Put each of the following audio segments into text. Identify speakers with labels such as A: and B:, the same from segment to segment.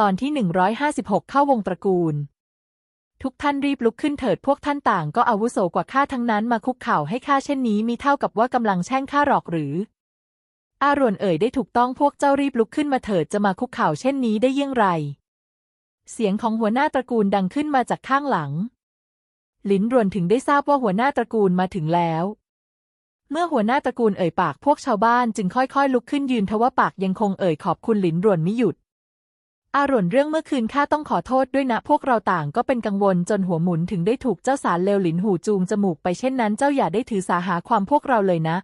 A: ตอนที่ 156 เข้าวงตระกูล ทุกท่านรีบลุกขึ้นเถิดพวกท่านต่างก็อาวุโสกว่าข้าทั้งนั้นมาคุกเข่าให้ข้าเช่นนี้มีเท่ากับว่ากำลังแช่งข้าหรอกหรือ อารวนเอ่ยได้ถูกต้องพวกเจ้ารีบลุกขึ้นมาเถิดจะมาคุกเข่าเช่นนี้ได้เยี่ยงไร เสียงของหัวหน้าตระกูลดังขึ้นมาจากข้างหลัง ลินรวนถึงได้ทราบว่าหัวหน้าตระกูลมาถึงแล้วเมื่อหัวหน้าตระกูลเอ่ยปากพวกชาวบ้านจึงค่อยๆ ลุกขึ้นยืนทว่าปากยังคงเอ่ยขอบคุณหลินรวนไม่หยุด อารวนเรื่องเมื่อคืนข้าต้องขอโทษด้วยนะ พวกเราต่างก็เป็นกังวลจนหัวหมุนถึงได้ถูกเจ้าสารเลวหลินหูจูงจมูกไปเช่นนั้นเจ้าอย่าได้ถือสาหาความพวกเราเลยนะ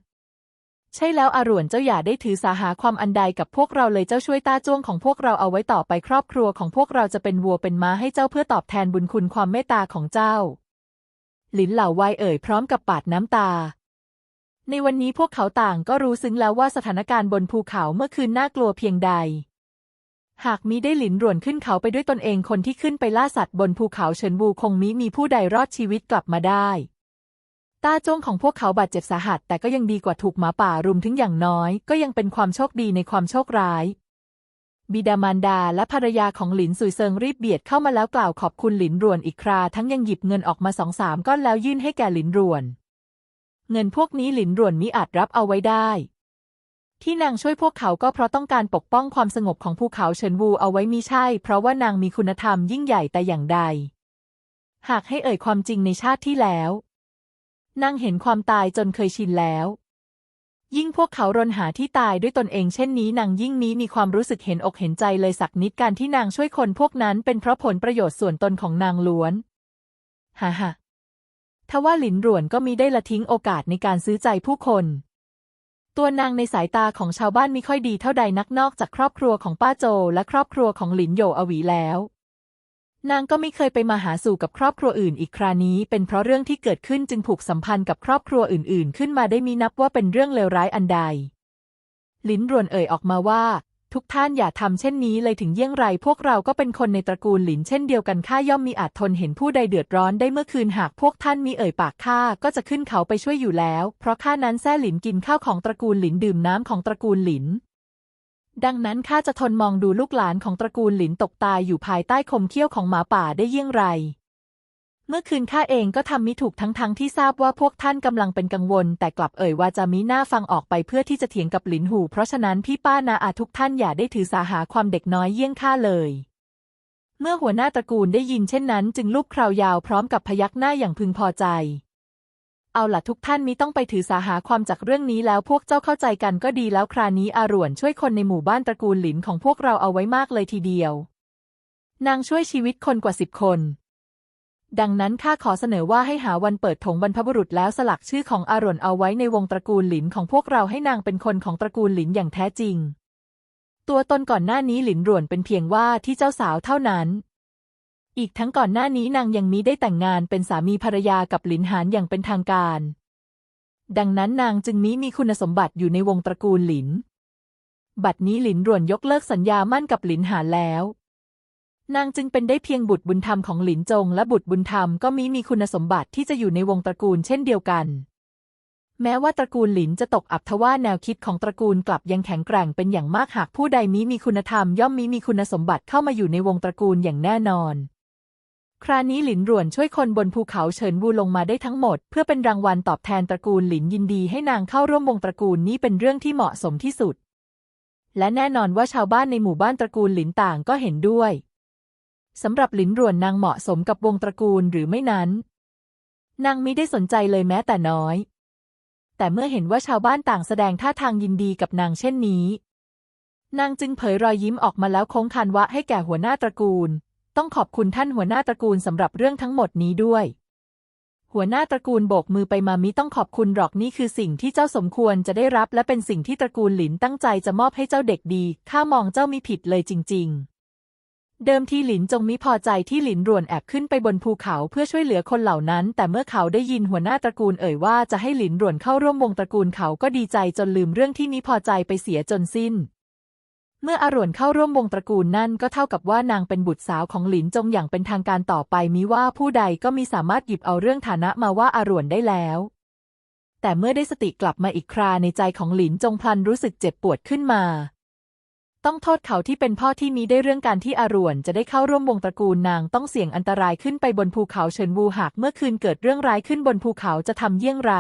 A: ใช่แล้วอารวนเจ้าอย่าได้ถือสาหาความอันใดกับพวกเราเลยเจ้าช่วยต้าจ้วงของพวกเราเอาไว้ต่อไปครอบครัวของพวกเราจะเป็นวัวเป็นม้าให้เจ้าเพื่อตอบแทนบุญคุณความเมตตาของเจ้า หลินเหล่าไวเอ่ยพร้อมกับปาดน้ำตาในวันนี้พวกเขาต่างก็รู้ซึ้งแล้วว่าสถานการณ์บนภูเขาเมื่อคืนน่ากลัวเพียงใด หากมิได้หลินหลวนขึ้นเขาไปด้วยตนเองคนที่ขึ้นไปล่าสัตว์บนภูเขาเฉินวูคงมิมีผู้ใดรอดชีวิตกลับมาได้ ตาจ้วงของพวกเขาบาดเจ็บสาหัส แต่ก็ยังดีกว่าถูกหมาป่ารุมถึงอย่างน้อย ก็ยังเป็นความโชคดีในความโชคร้าย บิดามารดาและภรรยาของหลินสุยเซิงรีบเบียดเข้ามาแล้วกล่าวขอบคุณหลินรวนอีกคราทั้งยังหยิบเงินออกมาสองสามก้อนแล้วยื่นให้แก่หลินรวน เงินพวกนี้หลินรวนมิอาจรับเอาไว้ได้ ที่นางช่วยพวกเขาก็เพราะต้องการปกป้องความสงบของภูเขาเฉินวูเอาไว้มิใช่ เพราะว่านางมีคุณธรรมยิ่งใหญ่แต่อย่างใด หากให้เอ่ยความจริงในชาติที่แล้ว นางเห็นความตายจนเคยชินแล้ว ยิ่งพวกเขารนหาที่ตายด้วยตนเองเช่นนี้นางยิ่งนี้มีความรู้สึกเห็นอกเห็นใจเลยสักนิดการที่นางช่วยคนพวกนั้นเป็นเพราะผลประโยชน์ส่วนตนของนางล้วนฮ่าฮ่าทว่าหลินหลวนก็มีได้ละทิ้งโอกาสในการซื้อใจผู้คน ตัวนางในสายตาของชาวบ้านมิค่อยดีเท่าใดนักนอกจากครอบครัวของป้าโจและครอบครัวของหลินโยอวีแล้ว นางก็ไม่เคยไปมาหาสู่กับครอบครัวอื่นอีกครานี้ เป็นเพราะเรื่องที่เกิดขึ้นจึงผูกสัมพันธ์กับครอบครัวอื่น ๆ ขึ้นมาได้มีนับว่าเป็นเรื่องเลวร้ายอันใดหลินรวนเอ่ยออกมาว่า ทุกท่านอย่าทำเช่นนี้เลยถึงเยี่ยงไรพวกเราก็เป็นคนในตระกูลหลินเช่นเดียวกันข้าย่อมมีอาจทนเห็นผู้ใดเดือดร้อนได้เมื่อคืนหากพวกท่านมีเอ่ยปากข้าก็จะขึ้นเขาไปช่วยอยู่แล้ว เพราะข้านั้นแซ่หลินกินข้าวของตระกูลหลินดื่มน้ำของตระกูลหลิน ดังนั้นข้าจะทนมองดูลูกหลานของตระกูลหลินตกตายอยู่ภายใต้คมเขี้ยวของหมาป่าได้เยี่ยงไร เมื่อคืนข้าเองก็ทำมิถูกทั้งๆทที่ทราบว่าพวกท่านกำลังเป็นกังวล แต่กลับเอ่ยว่าจามิหน้าฟังออกไปเพื่อที่จะเถียงกับหลินหู เพราะฉะนั้นพี่ป้านาอาทุกท่านอย่าได้ถือสาหาความเด็กน้อยเยี่ยงข้าเลย เมื่อหัวหน้าตระกูลได้ยินเช่นนั้น จึงลูบคราวยาวพร้อมกับพยักหน้าอย่างพึงพอใจ เอาล่ะทุกท่านมิต้องไปถือสาหาความจากเรื่องนี้แล้วพวกเจ้าเข้าใจกันก็ดีแล้วครานี้อารวนช่วยคนในหมู่บ้านตระกูลหลินของพวกเราเอาไว้มากเลยทีเดียวนางช่วยชีวิตคนกว่าสิบคน ดังนั้นข้าขอเสนอว่าให้หาวันเปิดถงบรรพบุรุษแล้วสลักชื่อของอารวนเอาไว้ในวงตระกูลหลินของพวกเราให้นางเป็นคนของตระกูลหลินอย่างแท้จริง ตัวตนก่อนหน้านี้หลินหรวนเป็นเพียงว่าที่เจ้าสาวเท่านั้น อีกทั้งก่อนหน้านี้นางยังมิได้แต่งงานเป็นสามีภรรยากับหลินหานอย่างเป็นทางการ ดังนั้นนางจึงมิมีคุณสมบัติอยู่ในวงตระกูลหลิน บัดนี้หลินหรวนยกเลิกสัญญามั่นกับหลินหานแล้ว นางจึงเป็นได้เพียงบุตรบุญธรรมของหลินจง และบุตรบุญธรรมก็มิมีคุณสมบัติที่จะอยู่ในวงตระกูลเช่นเดียวกัน แม้ว่าตระกูลหลินจะตกอับทว่าแนวคิดของตระกูลกลับยังแข็งแกร่งเป็นอย่างมากหากผู้ใดมิมีคุณธรรมย่อมมิมีคุณสมบัติเข้ามาอยู่ในวงตระกูลอย่างแน่นอน คราวนี้หลินหรวนช่วยคนบนภูเขาเฉินวูลงมาได้ทั้งหมด เพื่อเป็นรางวัลตอบแทนตระกูลหลินยินดีให้นางเข้าร่วมวงตระกูลนี้เป็นเรื่องที่เหมาะสมที่สุด และแน่นอนว่าชาวบ้านในหมู่บ้านตระกูลหลินต่างก็เห็นด้วย สำหรับหลินรวนนางเหมาะสมกับวงตระกูลหรือไม่นั้น นางมิได้สนใจเลยแม้แต่น้อย แต่เมื่อเห็นว่าชาวบ้านต่างแสดงท่าทางยินดีกับนางเช่นนี้ นางจึงเผยรอยยิ้มออกมาแล้วโค้งคานวะให้แก่หัวหน้าตระกูล ต้องขอบคุณท่านหัวหน้าตระกูลสำหรับเรื่องทั้งหมดนี้ด้วย หัวหน้าตระกูลโบกมือไปมามิต้องขอบคุณหรอกนี่คือสิ่งที่เจ้าสมควรจะได้รับและเป็นสิ่งที่ตระกูลหลินตั้งใจจะมอบให้เจ้าเด็กดีข้ามองเจ้ามีผิดเลยจริง ๆ เดิมทีหลินจงมิพอใจที่หลินรวนแอบขึ้นไปบนภูเขาเพื่อช่วยเหลือคนเหล่านั้น แต่เมื่อเขาได้ยินหัวหน้าตระกูลเอ่ยว่าจะให้หลินรวนเข้าร่วมวงตระกูลเขาก็ดีใจจนลืมเรื่องที่มิพอใจไปเสียจนสิ้น เมื่ออรวนเข้าร่วมวงตระกูลนั่นก็เท่ากับว่านางเป็นบุตรสาวของหลินจงอย่างเป็นทางการต่อไปมิว่าผู้ใดก็มีสามารถหยิบเอาเรื่องฐานะมาว่าอรวนได้แล้ว แต่เมื่อได้สติกลับมาอีกคราในใจของหลินจงพลันรู้สึกเจ็บปวดขึ้นมา ต้องโทษเขาที่เป็นพ่อที่มีได้เรื่องการที่อารวนจะได้เข้าร่วมวงตระกูลนางต้องเสี่ยงอันตรายขึ้นไปบนภูเขาเฉินวูหากเมื่อคืนเกิดเรื่องร้ายขึ้นบนภูเขาจะทำเยี่ยงไร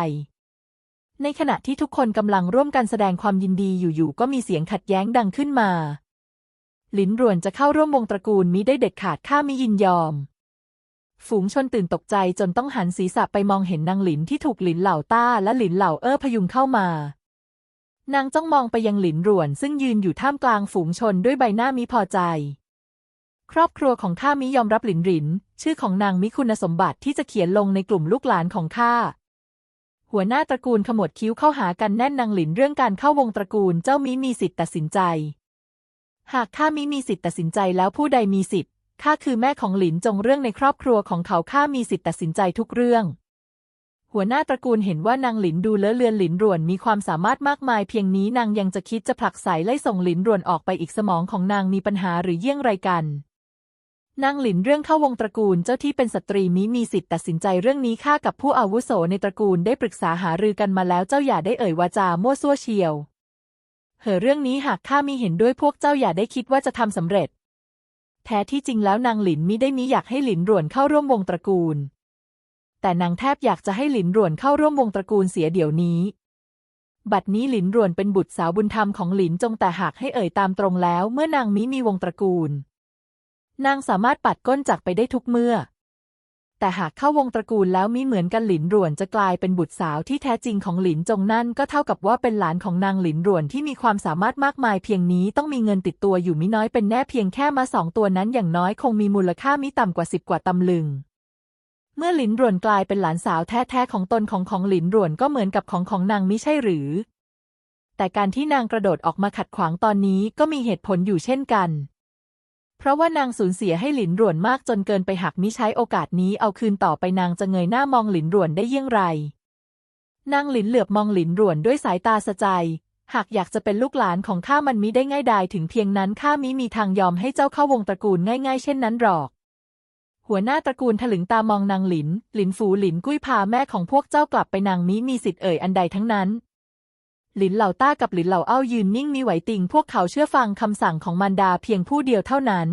A: ในขณะที่ทุกคนกำลังร่วมกันแสดงความยินดีอยู่ๆก็มีเสียงขัดแย้งดังขึ้นมา หลินรวนจะเข้าร่วมวงตระกูลมิได้เด็ดขาดข้ามิยินยอม ฝูงชนตื่นตกใจจนต้องหันศีรษะไปมองเห็นนางหลินที่ถูกหลินเหล่าต้าและหลินเหล่าเอ้อพยุงเข้ามา นางจ้องมองไปยังหลินรวน ซึ่งยืนอยู่ท่ามกลางฝูงชนด้วยใบหน้ามิพอใจ ครอบครัวของข้ามิยอมรับหลินหลิน ชื่อของนางมิคุณสมบัติที่จะเขียนลงในกลุ่มลูกหลานของข้าหัวหน้าตระกูลขมวดคิ้วเข้าหากันแน่นนางหลินเรื่องการเข้าวงตระกูลเจ้ามิมีสิทธิ์ตัดสินใจ หากข้ามิมีสิทธิ์ตัดสินใจแล้วผู้ใดมีสิทธิ์ข้าคือแม่ของหลินจงเรื่องในครอบครัวของเขาข้ามีสิทธิ์ตัดสินใจทุกเรื่อง หัวหน้าตระกูลเห็นว่านางหลินดูเลอะเลือนหลินรวนมีความสามารถมากมายเพียงนี้นางยังจะคิดจะผลักไสไล่ส่งหลินรวนออกไปอีกสมองของนางมีปัญหาหรือเยี่ยงไรกัน นางหลินเรื่องเข้าวงตระกูลเจ้าที่เป็นสตรีมิมีสิทธิ์ตัดสินใจเรื่องนี้ข้ากับผู้อาวุโสในตระกูลได้ปรึกษาหารือกันมาแล้วเจ้าอย่าได้เอ่ยวาจามั่วซั่วเชียวเหอเรื่องนี้หากข้ามีเห็นด้วยพวกเจ้าอย่าได้คิดว่าจะทำสำเร็จ แท้ที่จริงแล้วนางหลินมิได้มิอยากให้หลินรวนเข้าร่วมวงตระกูล แต่นางแทบอยากจะให้หลินร่วนเข้าร่วมวงตระกูลเสียเดี๋ยวนี้ บัดนี้หลินร่วนเป็นบุตรสาวบุญธรรมของหลินจงแต่หากให้เอ่ยตามตรงแล้ว เมื่อนางมิมีวงตระกูล นางสามารถปัดก้นจากไปได้ทุกเมื่อ แต่หากเข้าวงตระกูลแล้วมิเหมือนกันหลินร่วนจะกลายเป็นบุตรสาวที่แท้จริงของหลินจงนั่นก็เท่ากับว่าเป็นหลานของนางหลินร่วนที่มีความสามารถมากมายเพียงนี้ต้องมีเงินติดตัวอยู่มิน้อยเป็นแน่เพียงแค่มาสองตัวนั้นอย่างน้อยคงมีมูลค่ามิต่ำกว่าสิบกว่าตำลึง เมื่อหลินร่วนกลายเป็นหลานสาวแท้ๆของตนของของหลินร่วนก็เหมือนกับของของนางมิใช่หรือ แต่การที่นางกระโดดออกมาขัดขวางตอนนี้ก็มีเหตุผลอยู่เช่นกัน เพราะว่านางสูญเสียให้หลินร่วนมากจนเกินไปหากมิใช้โอกาสนี้เอาคืนต่อไปนางจะเงยหน้ามองหลินร่วนได้เยี่ยงไร นางหลินเหลือบมองหลินร่วนด้วยสายตาสะใจ หากอยากจะเป็นลูกหลานของข้ามันมิได้ง่ายดายถึงเพียงนั้นข้ามิมีทางยอมให้เจ้าเข้าวงตระกูลง่าย ๆ เช่นนั้นหรอก หัวหน้าตระกูลถลึงตามองนางหลิน หลินฝูหลินกุ้ยพาแม่ของพวกเจ้ากลับไปนางมิมีสิทธิ์เอ่ยอันใดทั้งนั้น หลินเหล่าต้ากับหลินเหล่าเอ้ายืนนิ่งมีไหวติงพวกเขาเชื่อฟังคำสั่งของมารดาเพียงผู้เดียวเท่านั้น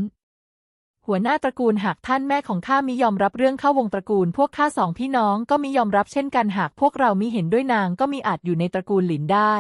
A: หัวหน้าตระกูลหากท่านแม่ของข้ามิยอมรับเรื่องเข้าวงตระกูล พวกข้าสองพี่น้องก็มิยอมรับเช่นกันหากพวกเรามิเห็นด้วยนางก็มิอาจอยู่ในตระกูลหลินได้